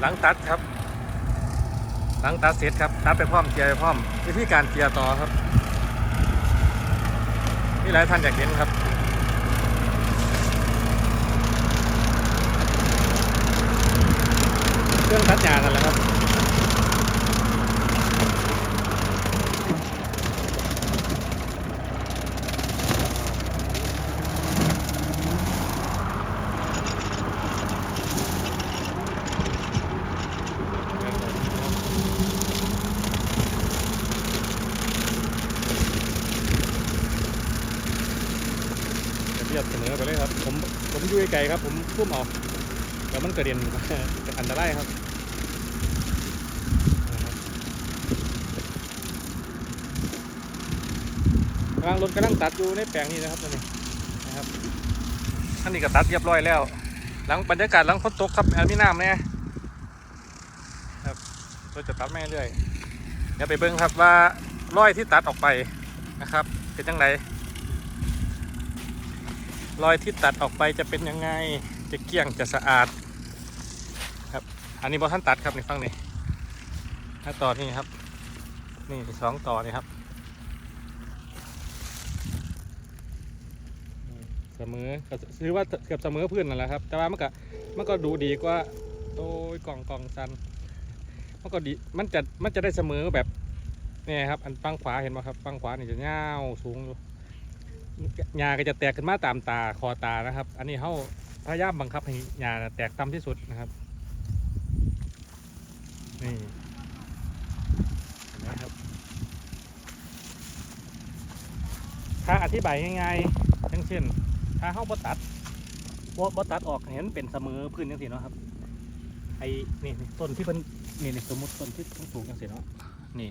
หลังตัดครับ หลังตัดเสร็จครับ ตัดไปพร้อมเกียร์ไปพร้อมวิธีการเกียร์ต่อครับนี่หลายท่านอยากเห็นครับเครื่องตัดหญ้านั่นแหละครับ เรียบเสมอไปเลยครับ ผมผมยู่ไกลครับ ผมพุ่มเอาแล้วมันกระเด็นอันตรายครับกำลังรถกำลังตัดอยู่ในแปลงนี้นะครับตอนนี้นะครับท่านนี้ก็ตัดเรียบร้อยแล้ว หลังบรรยากาศหลังฝนตกครับแอลมีน้ำเนี่ยครับเราจะตัดแม่เรื่อยเดี๋ยวไปเบิ้งครับว่าร้อยที่ตัดออกไปนะครับ เป็นยังไง รอยที่ตัดออกไปจะเป็นยังไง จะเกลี้ยงจะสะอาดครับ อันนี้บอท่านตัดครับในฟังนี่ถ้าต่อนี่ครับ นี่สองต่อนี่ครับเสมอก็ถือว่าเกือบเสมอพื้นนั่นแหละครับ แต่ว่ามันก็มันก็ดูดีกว่าโอ้ยกล่องกล่องซันมันก็ดีมันจะมันจะได้เสมอแบบนี่ครับ อันฟังขวาเห็นไหมครับฟังขวานี่จะยาวสูงอยู่ หญ้าก็จะแตกขึ้นมาตามตาคอตานะครับ อันนี้เขาพยายามบังคับให้หญ้าแตกต่ำที่สุดนะครับนี่นไหมครับ ถ้าอธิบายง่ายๆทั้งเช่น ถ้าเขาบ่ตัดบ่บ่ตัดออกเห็นเป็นเสมอพื้นจังสิเนาะครับ ไอ้นี่ต้นที่เป็นนี่สมมติต้นที่สูงจังสิเนาะนี่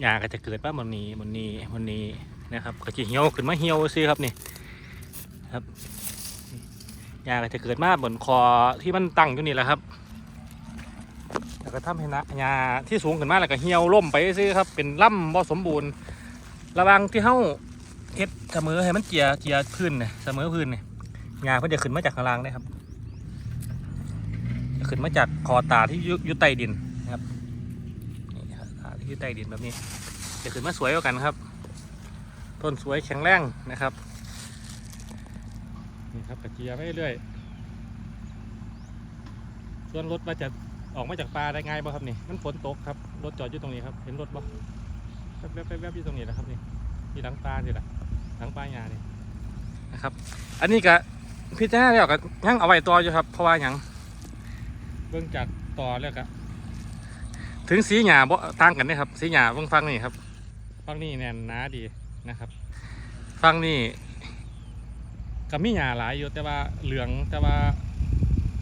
หญ้าก็จะเกิดว่าบนนี้บนนี้บนนี้ นะครับก็จะเหี่ยวขึ้นมาเหี่ยวซิครับนี่ครับหญ้าก็จะเกิดมาบนคอที่มันตั้งอยู่นี่แหละครับแล้วก็ทำให้นะหญ้าที่สูงขึ้นมาแล้วก็เหี่ยวล่มไปซิครับเป็นล่ำบ่สมบูรณ์ ระวังที่เฮาเฮ็ดเสมอให้มันเจียเจียพื้นเนี่ยเสมอพื้นเนี่ยหญ้าเพิ่นจะขึ้นมาจากข้างล่างได้ครับจะขึ้นมาจากคอตาที่อยู่ใต้ดินนะครับนี่ครับตาที่อยู่ใต้ดินแบบนี้จะขึ้นมาสวยกว่ากันครับ ต้นสวยแข็งแรงนะครับ นี่ครับกระเจียไปเรื่อยส่วนรถมาจะออกมาจากป่าได้ง่ายบ่ครับนี่มันฝนตกครับรถจอดอยู่ตรงนี้ครับ เห็นรถบ่แวบแวบแวบแวบอยู่ตรงนี้นะครับนี่ที่หลังป่านี่แหละหลังป่ายานี่นะครับ อันนี้ก็พิจารณาแล้วก็ยังเอาไว้ต่ออยู่ครับ เพราะว่าหยังเบื้องจากต่อแล้วก็ถึงสีหยาบ่ต่างกันเด้ครับ สีหยาเบื้องฟังนี่ครับฟังนี่แน่นหนาดี นะครับฟังนี่ก็มีหญ้าหลายอยู่แต่ว่าเหลืองแต่ว่า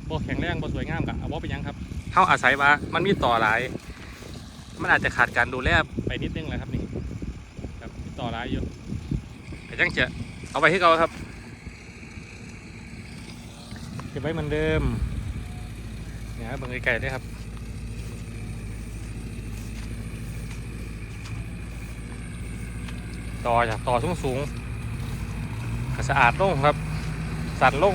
บ่แข็งแรงบ่สวยงามกะเอาบ่เป็นหยังครับเฮาอาศัยว่ามันมีต่อหลาย มันอาจจะขาดการดูแลไปนิดนึงแหละครับนี่ครับมีต่อหลายอยู่แต่จังจะเอาไปที่เขาครับเก็บไว้เหมือนเดิมเนี่ยเบิ่งไกลๆด้วยครับ ต่อจากต่อสูงสูงสะอาดลงครับ สันลง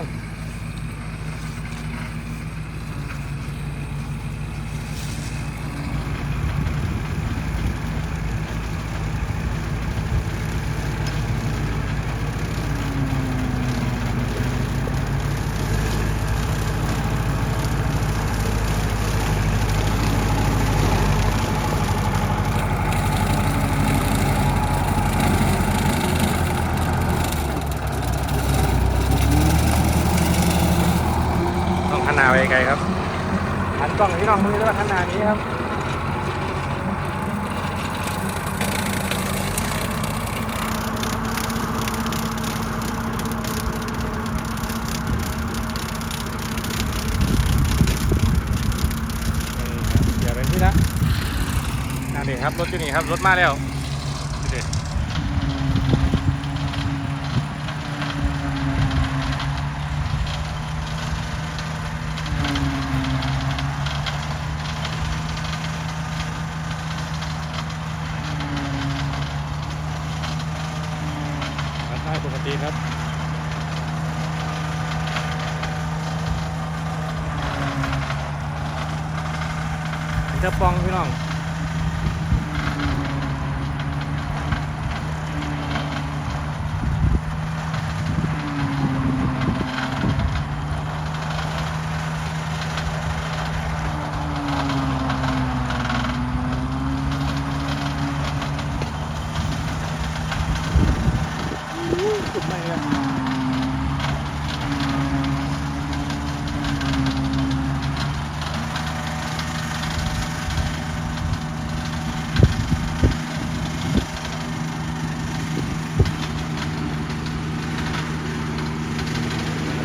ต้องขนาดไปไกลครับหันกล้องที่น้องมือด้วยขนาดนี้ครับนี่ครับเดี๋ยวเป็นที่ละนั่นดิครับรถอยู่นี่ครับรถมาแล้วีครับจะฟองพี่น้อง สุดไม่เลย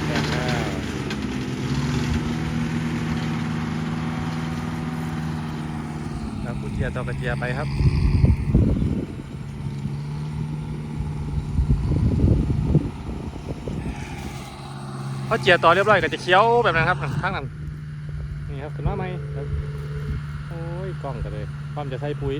แข็งแล้วแล้วกุเจียต่อกระเจียไปครับ พอเจียต่อเรียบร้อยก็จะเคี้ยวแบบนั้นครับข้างนั้นนี่ครับขึ้นมาไหมครับโอ้ยกล้องกันเลยความจะใช้ปุ๋ย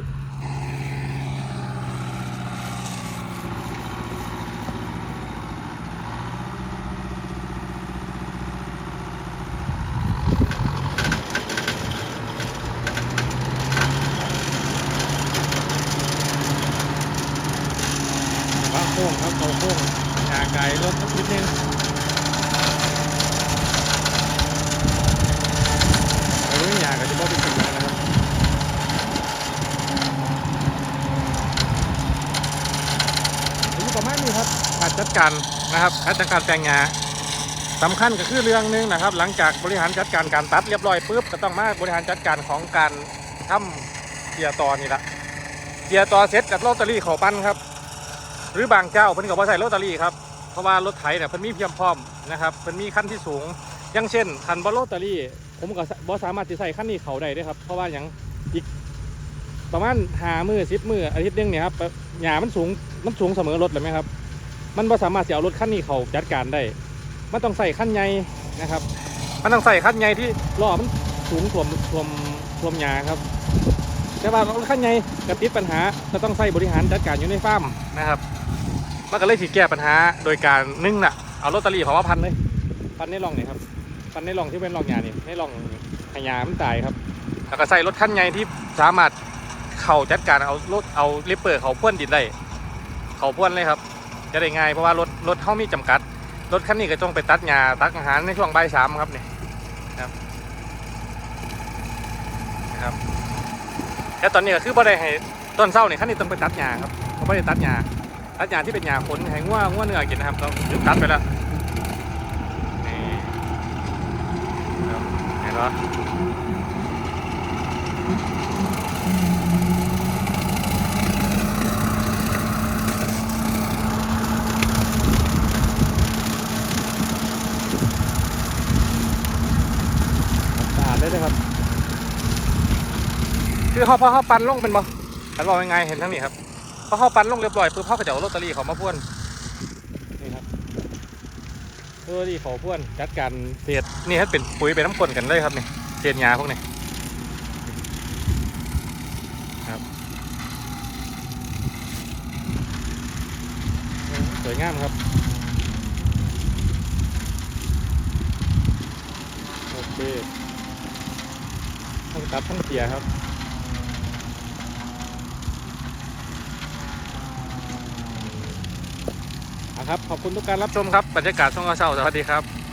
ว่าโค้งครับเขาโค้งยาไก่รถสักนิดนึง ไม่รู้อย่างก็จะบอกเป็นสิ่งนั้นนะครับอายุประมาณนี้ครับ การนะครับการจัดการแปลงงาสำคัญก็คือเรื่องหนึงนะครับ หลังจากบริหารจัดการการตัดเรียบร้อยปุ๊บก็ต้องมาบริหารจัดการของการทำเกียร์ต่อนี่ละเกียร์ต่อเสร็จกับลอตเตอรี่เขาปั้นครับ หรือบางเจ้าเพิ่นก็บ่ใส่ลอตเตอรี่ครับเพราะว่ารถไถเนี่ยเพิ่นมีเพียงพร้อมนะครับเพิ่นมีขั้นที่สูงอย่างเช่นคันบอลโลตเตอรี่ผมก็บอสามารถจะใส่ขั้นนี้เขาได้ด้วยครับเพราะว่าอย่างอีกประมาณหามือสิบมืออาทิตย์นึงเนี่ยครับหญ้ามันสูงมันสูงเสมอรถเลยไหมครับ มันบอสามารถจะเอารถขั้นนี้เขาจัดการได้ มันต้องใส่ขั้นใหญ่นะครับ มันต้องใส่ขั้นใหญ่ที่ล้อมันสูงท่วมท่วมท่วมหญ้าครับ แต่ว่ารถขั้นใหญ่กระติดปัญหาก็ต้องใส่บริหารจัดการอยู่ในฟาร์มนะครับ มันก็เลยถีแก้ปัญหาโดยการนึ่งน่ะ เอาลอตเตอรี่เขาว่าพันเลย พันในร่องเนี่ยครับ พันในร่องที่เป็นร่องหญ้านี่ในร่องหญ้ามันตายครับ แล้วก็ใส่รถคันใหญ่ที่สามารถเข่าจัดการเอารถเอาลิปเปอร์เขาพ่วนดินได้ เขาพ่วนเลยครับ จะได้ง่ายเพราะว่ารถรถเขามีจำกัด รถคันนี้ก็ต้องไปตัดหญ้าตักอาหารในช่วงบ่ายสามครับเนี่ยครับนะครับแต่ตอนนี้ก็คือบ่ได้ให้ต้นเศร้าเนี่ยคันนี้ต้องไปตัดหญ้าครับเขาไม่ได้ตัดหญ้าตัดหญ้าที่เป็นหญ้าขนให้ง่วง่วเนื้อกินนะครับเราหยุดตัดไปแล้วนี่ครับเห็นปะสะอาดได้เลยครับ คือเขาพอเขาปันลงเป็นบ่ฉันบอกยังไงเห็นทั้งนี้ครับพอเขาปันลงเรียบร้อยปุ๊บเขาก็จะเอาลอตเตอรี่เขามาพ่วนนี่ครับลอตเตอรี่เขาพ่วนจัดการเศษนี่ให้เป็นปุ๋ยเป็นน้ำกลนกันเลยครับนี่เศษหญ้าพวกนี้ครับสวยงามครับโอเคทั้งตัดทั้งเกียครับ ครับ ขอบคุณทุกการรับชมครับ บรรยากาศช่วงเช้าสวัสดีครับ